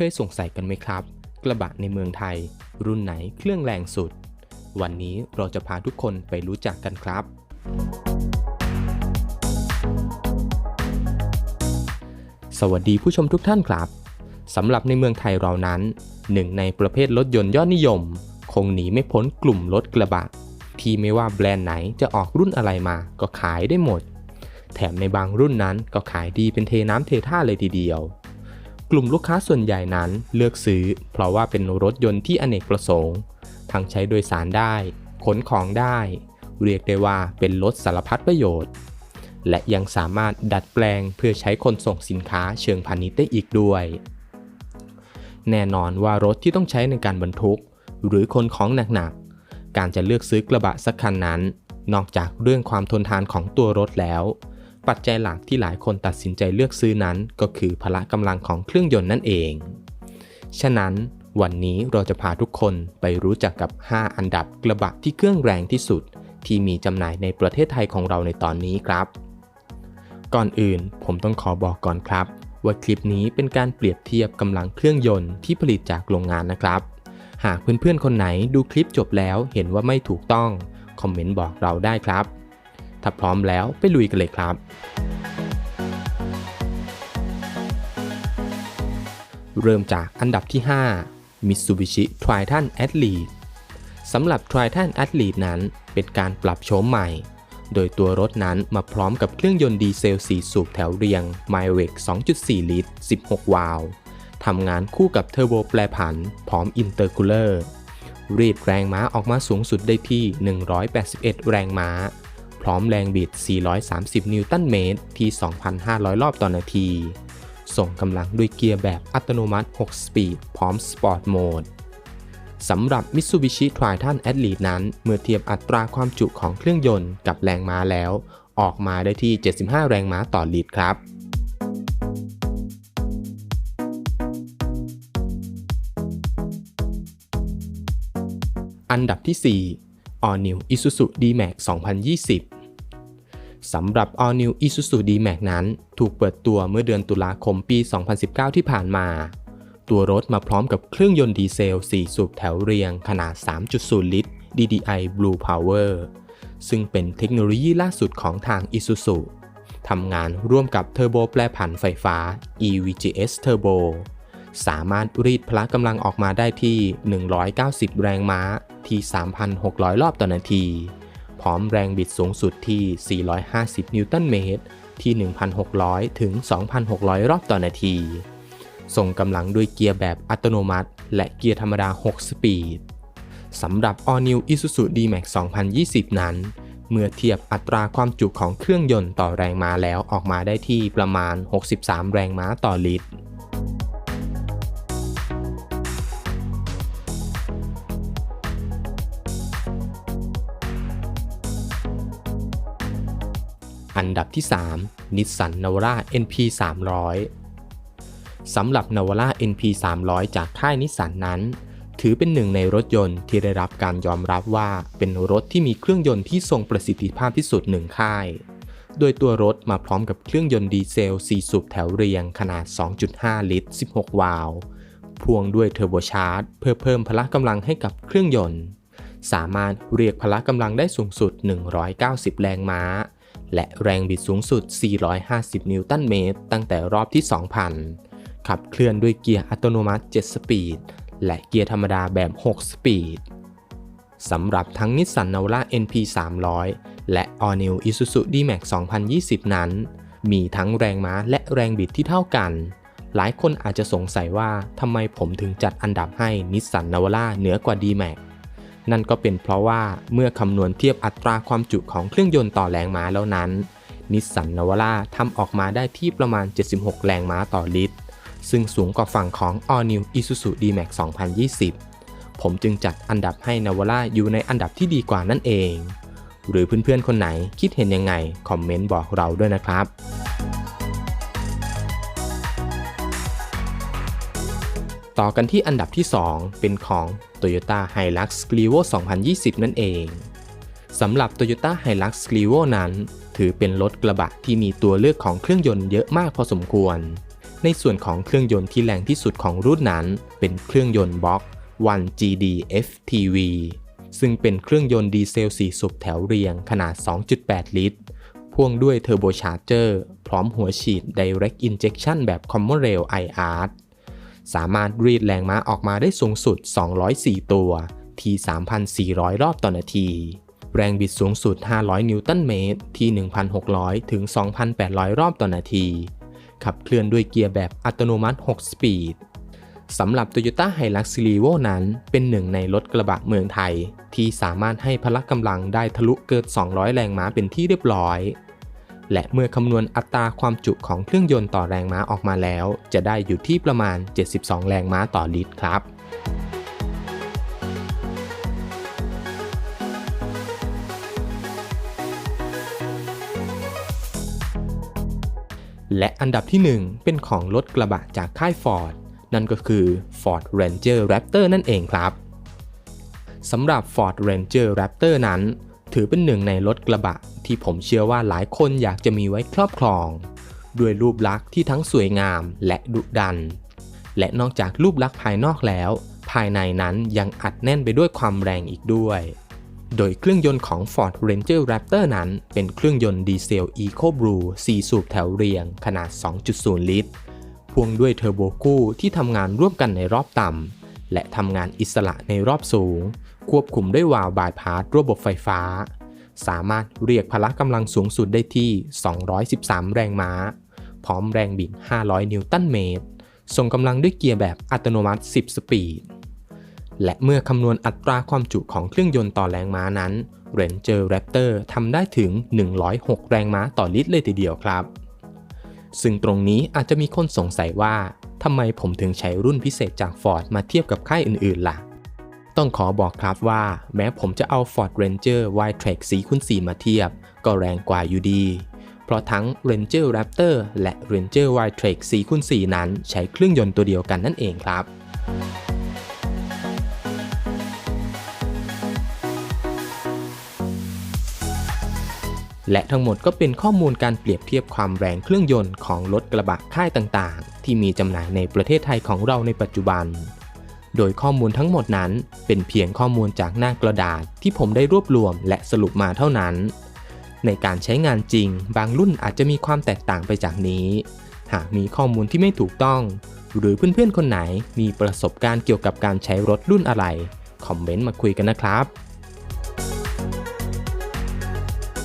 เคยสงสัยกันไหมครับ กระบะในเมืองไทย รุ่นไหนเครื่องแรงสุด วันนี้เราจะพาทุกคนไปรู้จักกันครับ สวัสดีผู้ชมทุกท่านครับสำหรับในเมืองไทยเรานั้น หนึ่งในประเภทรถยนต์ยอดนิยม คงหนีไม่พ้นกลุ่มรถกระบะ ที่ไม่ว่าแบรนด์ไหนจะออกรุ่นอะไรมาก็ขายได้หมด แถมในบางรุ่นนั้นก็ขายดีเป็นเทน้ำเทท่าเลยทีเดียว กลุ่มลูกค้าส่วนใหญ่นั้นเลือกซื้อ เพราะว่าเป็นรถยนต์ที่อเนกประสงค์ ทั้งใช้โดยสารได้ ขนของได้ เรียกได้ว่าเป็นรถสารพัดประโยชน์ และยังสามารถดัดแปลงเพื่อใช้ขนส่งสินค้าเชิงพาณิชย์ได้อีกด้วย แน่นอนว่ารถที่ต้องใช้ในการบรรทุก หรือคนของหนักๆ การจะเลือกซื้อกระบะสักคันนั้น นอกจากเรื่องความทนทานของตัวรถแล้ว ปัจจัยหลักที่หลายคนตัดสินใจเลือกซื้อนั้นก็คือพละกำลังของเครื่องยนต์นั่นเอง ฉะนั้นวันนี้เราจะพาทุกคนไปรู้จักกับ 5 อันดับกระบะที่เครื่องแรงที่สุด ที่มีจำหน่ายในประเทศไทยของเราในตอนนี้ครับ ก่อนอื่นผมต้องขอบอกก่อนครับ ว่าคลิปนี้เป็นการเปรียบเทียบกำลังเครื่องยนต์ที่ผลิตจากโรงงานนะครับ หากเพื่อนๆคนไหนดูคลิปจบแล้วเห็นว่าไม่ถูกต้อง คอมเมนต์บอกเราได้ครับ ถ้าพร้อมแล้วไปลุยกันเลยครับ เริ่มจากอันดับที่ 5 Mitsubishi Triton Athlete สำหรับ Triton Athlete นั้นเป็นการปรับโฉมใหม่ โดยตัวรถนั้นมาพร้อมกับเครื่องยนต์ดีเซล 4 สูบแถวเรียง m y w e c 2.4 ลิตร 16 วาล์วทำงานคู่กับเทอร์โบแปรผัน พร้อมอินเตอร์คูลเลอร์รีดแรงม้าออกมาสูงสุดได้ที่ 181 แรงม้า ร้อมแรงบิด 430 นิวตันเมตร ที่ 2,500 รอบต่อนาที ส่งกำลังด้วยเกียร์แบบอัตโนมัติ 6 สปีด พร้อมสปอร์ตโหมดสำหรับ Mitsubishi Triton Athlete นั้น เมื่อเทียบอัตราความจุของเครื่องยนต์กับแรงม้าแล้ว ออกมาได้ที่ 75 แรงม้าต่อลิตรครับอันดับที่ 4 All New Isuzu D-Max 2020 สำหรับ All New Isuzu D-Max นั้น ถูกเปิดตัวเมื่อเดือนตุลาคมปี 2019 ที่ผ่านมา ตัวรถมาพร้อมกับเครื่องยนต์ดีเซล 4 สูบแถวเรียงขนาด 3.0 ลิตร DDI Blue Power ซึ่งเป็นเทคโนโลยีล่าสุดของทาง Isuzu ทำงานร่วมกับเทอร์โบแปรผันไฟฟ้า EVGS Turbo สามารถรีดพละกำลังออกมาได้ที่ 190 แรงม้าที่ 3,600 รอบต่อนาที อมแรงบิดสูงสุดที่ 450 นิวตันเมตร ที่ 1,600 ถึง 2,600 รอบต่อนาที ส่งกำลังด้วยเกียร์แบบอัตโนมัติ และเกียร์ธรรมดา 6 สปีด สำหรับ All New Isuzu D-Max 2020 นั้น เมื่อเทียบอัตราความจุของเครื่องยนต์ต่อแรงม้าแล้วออกมาได้ที่ประมาณ 63 แรงม้าต่อลิตร ดับที่ 3 Nissan Navara NP 300สำหรับ Navara NP 300จากค่ายนิสสันนั้น ถือเป็นหนึ่งในรถยนต์ที่ได้รับการยอมรับว่าเป็นรถที่มีเครื่องยนต์ที่ทรงประสิทธิภาพที่สุดหนึ่งค่าย โดยตัวรถมาพร้อมกับเครื่องยนต์ดีเซล 4 สูบแถวเรียงขนาด 2.5 ลิตร 16 วาล์วพ่วงด้วยเทอร์โบชาร์จเพื่อเพิ่มพละกำลังให้กับเครื่องยนต์สามารถเรียกพละกำลังได้สูงสุด 190 แรงม้า และแรงบิดสูงสุด 450 นิวตันเมตร ตั้งแต่รอบที่ 2,000 ขับเคลื่อนด้วยเกียร์อัตโนมัติ 7 สปีด และเกียร์ธรรมดาแบบ 6 สปีด สำหรับทั้ง Nissan Navara NP 300 และ All New Isuzu D-Max 2020 นั้น มีทั้งแรงม้าและแรงบิดที่เท่ากัน หลายคนอาจจะสงสัยว่าทำไมผมถึงจัดอันดับให้ Nissan Navara เหนือกว่า D-Max นั่นก็เป็นเพราะว่าเมื่อคำนวณเทียบอัตราความจุของเครื่องยนต์ต่อแรงม้าแล้วนั้นนิสสันนวาร่าทำออกมาได้ที่ประมาณ 76 แรงม้าต่อลิตร ซึ่งสูงกว่าฝั่งของ All New Isuzu D-Max 2020 ผมจึงจัดอันดับให้นวาร่าอยู่ในอันดับที่ดีกว่านั่นเอง หรือเพื่อนๆคนไหนคิดเห็นยังไง คอมเมนต์บอกเราด้วยนะครับ ต่อกันที่อันดับที่ 2 เป็นของ Toyota Hilux Clio 2020 นั่นเองสำหรับ Toyota Hilux Clio นั้น ถือเป็นรถกระบะที่มีตัวเลือกของเครื่องยนต์เยอะมากพอสมควร ในส่วนของเครื่องยนต์ที่แรงที่สุดของรุ่นนั้น เป็นเครื่องยนต์บล็อก 1GD FTV ซึ่งเป็นเครื่องยนต์ดีเซล 4 สูบแถวเรียงขนาด 2.8 ลิตร พ่วงด้วยเทอร์โบชาร์เจอร์ พร้อมหัวฉีด Direct Injection แบบ Common Rail IR สามารถรีดแรงม้าออกมาได้สูงสุด 204 ตัว ที่ 3,400 รอบต่อนาที แรงบิดสูงสุด 500 นิวตันเมตร ที่ 1,600 ถึง 2,800 รอบต่อนาที ขับเคลื่อนด้วยเกียร์แบบอัตโนมัติ 6 สปีดสำหรับ Toyota Hilux r e v o นั้น เป็นหนึ่งในรถกระบะเมืองไทย ที่สามารถให้พละกำลังได้ทะลุเกิน 200 แรงม้าเป็นที่เรียบร้อย และเมื่อคำนวณอัตราความจุของเครื่องยนต์ต่อแรงม้าออกมาแล้ว จะได้อยู่ที่ประมาณ 72 แรงม้าต่อลิตรครับและอันดับที่ 1 เป็นของรถกระบะจากค่าย Ford นั่นก็คือ Ford Ranger Raptor นั่นเองครับสำหรับ Ford Ranger Raptor นั้น ถือเป็นหนึ่งในรถกระบะที่ผมเชื่อว่าหลายคนอยากจะมีไว้ครอบครอง ด้วยรูปลักษณ์ที่ทั้งสวยงามและดุดัน และนอกจากรูปลักษณ์ภายนอกแล้ว ภายในนั้นยังอัดแน่นไปด้วยความแรงอีกด้วย โดยเครื่องยนต์ของ Ford Ranger Raptor นั้นเป็นเครื่องยนต์ดีเซล EcoBlue 4สูบแถวเรียงขนาด 2.0 ลิตรพ่วงด้วยเทอร์โบคู่ที่ทำงานร่วมกันในรอบต่ำและทำงานอิสระในรอบสูง ควบคุมด้วยวาล์วบายพาสระบบไฟฟ้า สามารถเรียกพละกำลังสูงสุดได้ที่ 213 แรงม้า พร้อมแรงบิด 500 นิวตันเมตร ส่งกำลังด้วยเกียร์แบบอัตโนมัติ 10 สปีด และเมื่อคำนวณอัตราความจุของเครื่องยนต์ต่อแรงม้านั้น Ranger Raptor ทำได้ถึง 106 แรงม้าต่อลิตรเลยทีเดียวครับ ซึ่งตรงนี้อาจจะมีคนสงสัยว่าทำไมผมถึงใช้รุ่นพิเศษจาก Ford มาเทียบกับค่ายอื่นๆล่ะ ต้องขอบอกครับว่า แม้ผมจะเอา Ford Ranger Y-Track 4คูณ4มาเทียบ ก็แรงกว่าอยู่ดี เพราะทั้ง Ranger Raptor และ Ranger Y-Track 4คูณ4นั้นใช้เครื่องยนต์ตัวเดียวกันนั่นเองครับและทั้งหมดก็เป็นข้อมูลการเปรียบเทียบความแรงเครื่องยนต์ของรถกระบะค่ายต่างๆ ที่มีจำหน่ายในประเทศไทยของเราในปัจจุบัน โดยข้อมูลทั้งหมดนั้น เป็นเพียงข้อมูลจากหน้ากระดาษที่ผมได้รวบรวมและสรุปมาเท่านั้น ในการใช้งานจริง บางรุ่นอาจจะมีความแตกต่างไปจากนี้ หากมีข้อมูลที่ไม่ถูกต้อง หรือเพื่อนๆคนไหนมีประสบการณ์เกี่ยวกับการใช้รถรุ่นอะไร คอมเมนต์มาคุยกันนะครับ